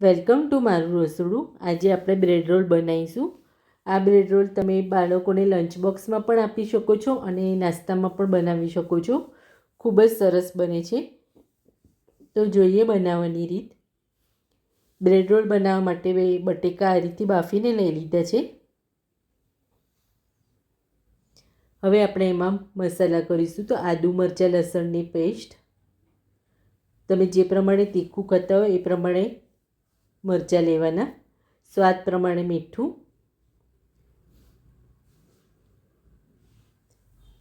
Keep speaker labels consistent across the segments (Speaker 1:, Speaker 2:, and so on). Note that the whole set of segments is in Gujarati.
Speaker 1: વેલકમ ટુ મારું રસોડું. આજે આપણે બ્રેડ રોલ બનાવીશું. આ બ્રેડ રોલ તમે બાળકોને લંચ બોક્સમાં પણ આપી શકો છો અને નાસ્તામાં પણ બનાવી શકો છો. ખૂબ જ સરસ બને છે. તો જોઈએ બનાવવાની રીત. બ્રેડ રોલ બનાવવા માટે બટેકા આ રીતે બાફીને લઈ લીધા છે. હવે આપણે એમાં મસાલા કરીશું. તો આદુ, મરચાં, લસણની પેસ્ટ. તમે જે પ્રમાણે તીખું ખાતા હોય એ પ્રમાણે મરચાં લેવાના. સ્વાદ પ્રમાણે મીઠું.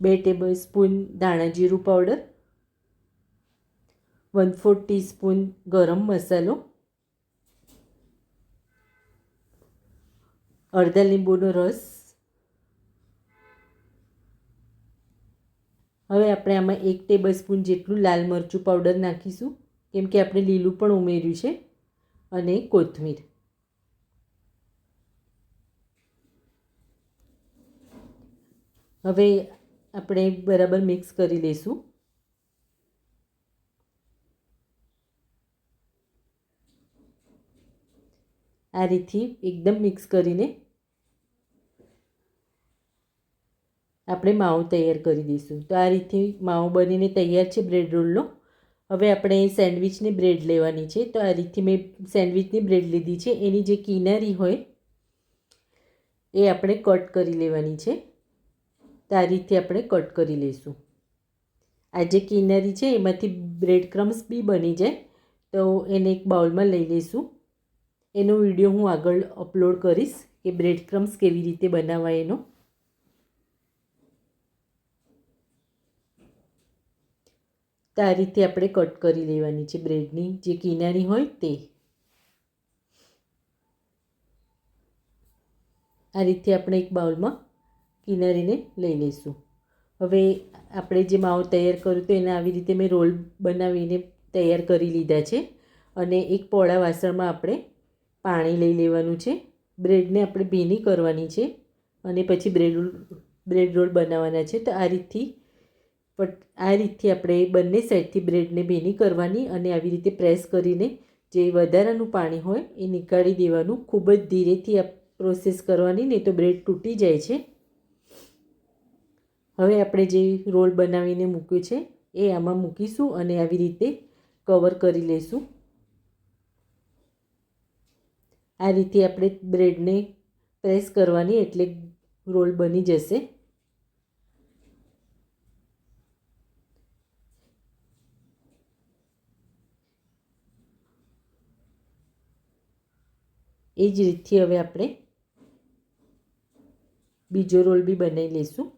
Speaker 1: બે ટેબલ સ્પૂન ધાણા જીરું પાવડર. વન ફોર ટીસ્પૂન ગરમ મસાલો. અડધા લીંબુનો રસ. હવે આપણે આમાં એક ટેબલ સ્પૂન જેટલું લાલ મરચું પાવડર નાખીશું. કેમ કે આપણે લીલું પણ ઉમેર્યું છે. અને કોથમીર. હવે આપણે બરાબર મિક્સ કરી લઈશું. આ રીતથી એકદમ મિક્સ કરીને આપણે માવો તૈયાર કરી દઈશું. તો આ રીતથી માવો બનીને તૈયાર છે બ્રેડ રોલનો. હવે આપણે સેન્ડવિચની બ્રેડ લેવાની છે. તો આ રીતથી મેં સેન્ડવિચની બ્રેડ લીધી છે. એની જે કિનારી હોય, એ આપણે કટ કરી લેવાની છે. તો આ રીતથી આપણે કટ કરી લઈશું આ જે કિનારી છે, એમાંથી બ્રેડ ક્રમ્સ બી બની જાય. તો એને એક બાઉલમાં લઈ લઈશું એનો વીડિયો હું આગળ અપલોડ કરીશ કે બ્રેડ ક્રમ્સ કેવી રીતે બનાવાય એનો. તો આ રીતે આપણે કટ કરી લેવાની છે બ્રેડની. જે કિનારી હોય તે. આ રીતે આપણે એક બાઉલમાં કિનારીને લઈ લઈશું. હવે આપણે જે માવો તૈયાર કર્યું તો એને આવી રીતે મેં રોલ બનાવીને તૈયાર કરી લીધા છે. અને એક પોળા વાસણમાં આપણે પાણી લઈ લેવાનું છે. બ્રેડને આપણે ભીની કરવાની છે. અને પછી બ્રેડ બ્રેડ રોલ બનાવવાના છે. તો આ રીતથી પણ આ રીતથી આપણે બંને સાઈડથી બ્રેડને ભીની કરવાની અને આવી રીતે પ્રેસ કરીને જે વધારાનું પાણી હોય એ નીકાળી દેવાનું. ખૂબ જ ધીરેથી આ પ્રોસેસ કરવાની, નહીં તો બ્રેડ તૂટી જાય છે. હવે આપણે જે રોલ બનાવીને મૂક્યો છે એ આમાં મૂકીશું અને આવી રીતે કવર કરી લઈશું આ રીતે આપણે બ્રેડને પ્રેસ કરવાની એટલે રોલ બની જશે. એ જ રીતથી હવે આપણે બીજો રોલ બી બનાવી લઈશું.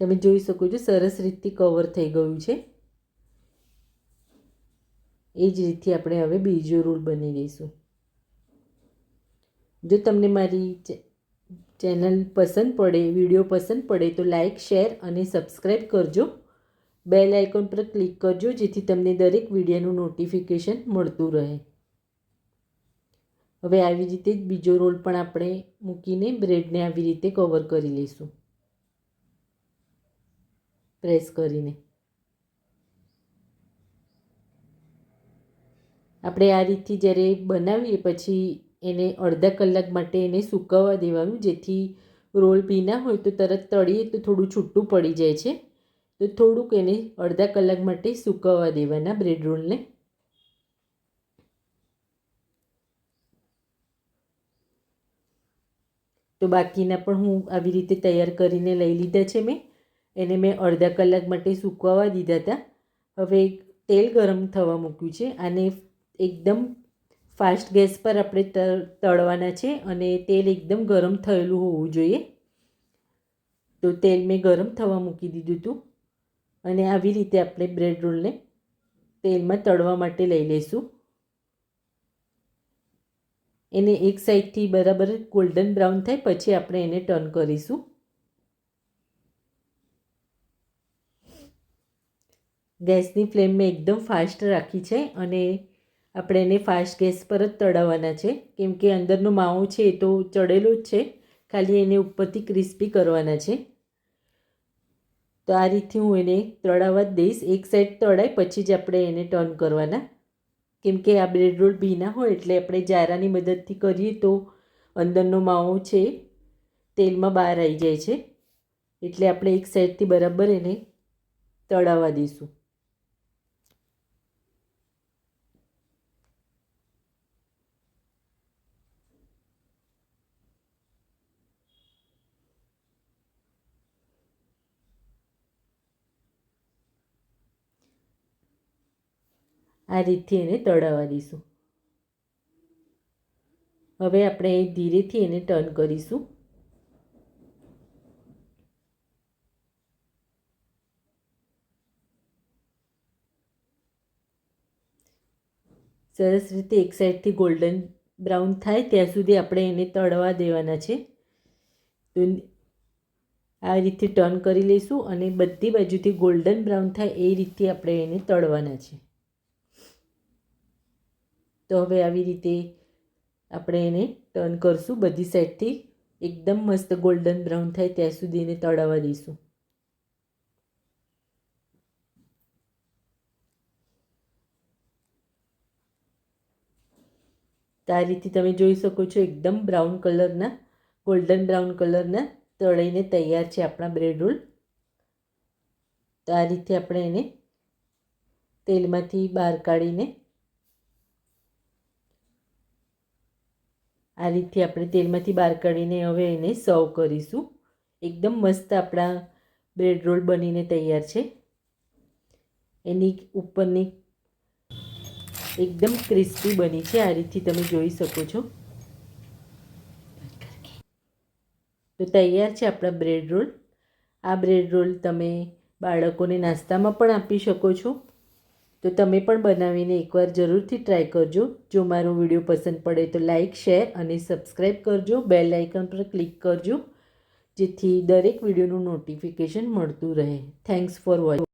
Speaker 1: તમે જોઈ શકો છો, સરસ રીતથી કવર થઈ ગયું છે. એ જ રીતથી આપણે હવે બીજો રોલ બની લઈશું. જો તમને મારી ચેનલ પસંદ પડે, વીડિયો પસંદ પડે તો લાઈક શેર અને સબસ્ક્રાઈબ કરજો. બેલ આઇકોન પર ક્લિક કરજો, જેથી તમને દરેક વિડીયોનું નોટિફિકેશન મળતું રહે. હવે આવી રીતે જ બીજો રોલ પણ આપણે મૂકીને બ્રેડને આવી રીતે કવર કરી લઈશું. પ્રેસ કરીને. આપણે આ રીતથી જ્યારે બનાવીએ, પછી એને અડધા કલાક માટે એને સૂકવવા દેવાનું, જેથી રોલ ભીના હોય તો તરત તળીએ તો થોડું છૂટું પડી જાય છે. તો થોડુંક એને અડધા કલાક માટે સૂકવવા દેવાના બ્રેડ રોલને તો બાકીના પણ હું આવી રીતે તૈયાર કરીને લઈ લીધા છે મેં. એને મેં અડધા કલાક માટે સૂકવવા દીધા હતા. હવે તેલ ગરમ થવા મૂક્યું છે આને એકદમ ફાસ્ટ ગેસ પર આપણે તળવાના છે અને તેલ એકદમ ગરમ થયેલું હોવું જોઈએ. તો તેલ મેં ગરમ થવા મૂકી દીધું હતું. અને આવી રીતે આપણે બ્રેડ રોલને તેલમાં તળવા માટે લઈ લઈશું. એને એક સાઈડથી બરાબર ગોલ્ડન બ્રાઉન થાય, પછી આપણે એને ટર્ન કરીશું. ગેસની ફ્લેમ મેં એકદમ ફાસ્ટ રાખી છે અને આપણે એને ફાસ્ટ ગેસ પર જ તળાવવાના છે. કેમ કે અંદરનો માવો છે એ તો ચડેલો જ છે. ખાલી એને ઉપરથી ક્રિસ્પી કરવાના છે. તો આ રીતથી હું એને તળાવવા જ દઈશ. એક સાઈડ તળાય, પછી જ આપણે એને ટર્ન કરવાના. કેમ કે આ બ્રેડ રોલ ભીના હોય, એટલે આપણે જારાની મદદથી કરીએ તો અંદરનો માવો છે તેલમાં બહાર આવી જાય છે. એટલે આપણે એક સાઈડથી બરાબર એને તળાવવા દઈશું. આ રીતથી એને તળાવવા દઈશું. હવે આપણે ધીરેથી એને ટર્ન કરીશું. સરસ રીતે એક સાઈડથી ગોલ્ડન બ્રાઉન થાય ત્યાં સુધી આપણે એને તળવા દેવાના છે. તો આ રીતે ટર્ન કરી લઈશું અને બધી બાજુથી ગોલ્ડન બ્રાઉન થાય એ રીતે આપણે એને તળવાના છે. તો હવે આવી રીતે આપણે એને ટર્ન કરશું. બધી સાઈડથી એકદમ મસ્ત ગોલ્ડન બ્રાઉન થાય ત્યાં સુધી એને તળાવવા દઈશું. આ રીતે તમે જોઈ શકો છો એકદમ બ્રાઉન કલરના ગોલ્ડન બ્રાઉન કલરના તળીને તૈયાર છે આપણા બ્રેડ રોલ તો આ રીતે આપણે એને તેલમાંથી બહાર કાઢીને આ રીતે આપણે તેલમાંથી બહાર કાઢીને હવે એને સર્વ કરીશું. એકદમ મસ્ત આપણા બ્રેડ રોલ બનીને તૈયાર છે. એની ઉપરની એકદમ ક્રિસ્પી બની છે. આ રીતથી તમે જોઈ શકો છો. તો તૈયાર છે આપણા બ્રેડ રોલ. આ બ્રેડ રોલ તમે બાળકોને નાસ્તામાં પણ આપી શકો છો. તો તમે પણ બનાવીને એકવાર જરૂરથી ટ્રાય કરજો. જો મારો વીડિયો પસંદ પડે તો લાઇક શેર અને સબસ્ક્રાઈબ કરજો. બેલ આઇકન પર ક્લિક કરજો, જેથી દરેક વિડીયોનું નોટિફિકેશન મળતું રહે. Thanks for watching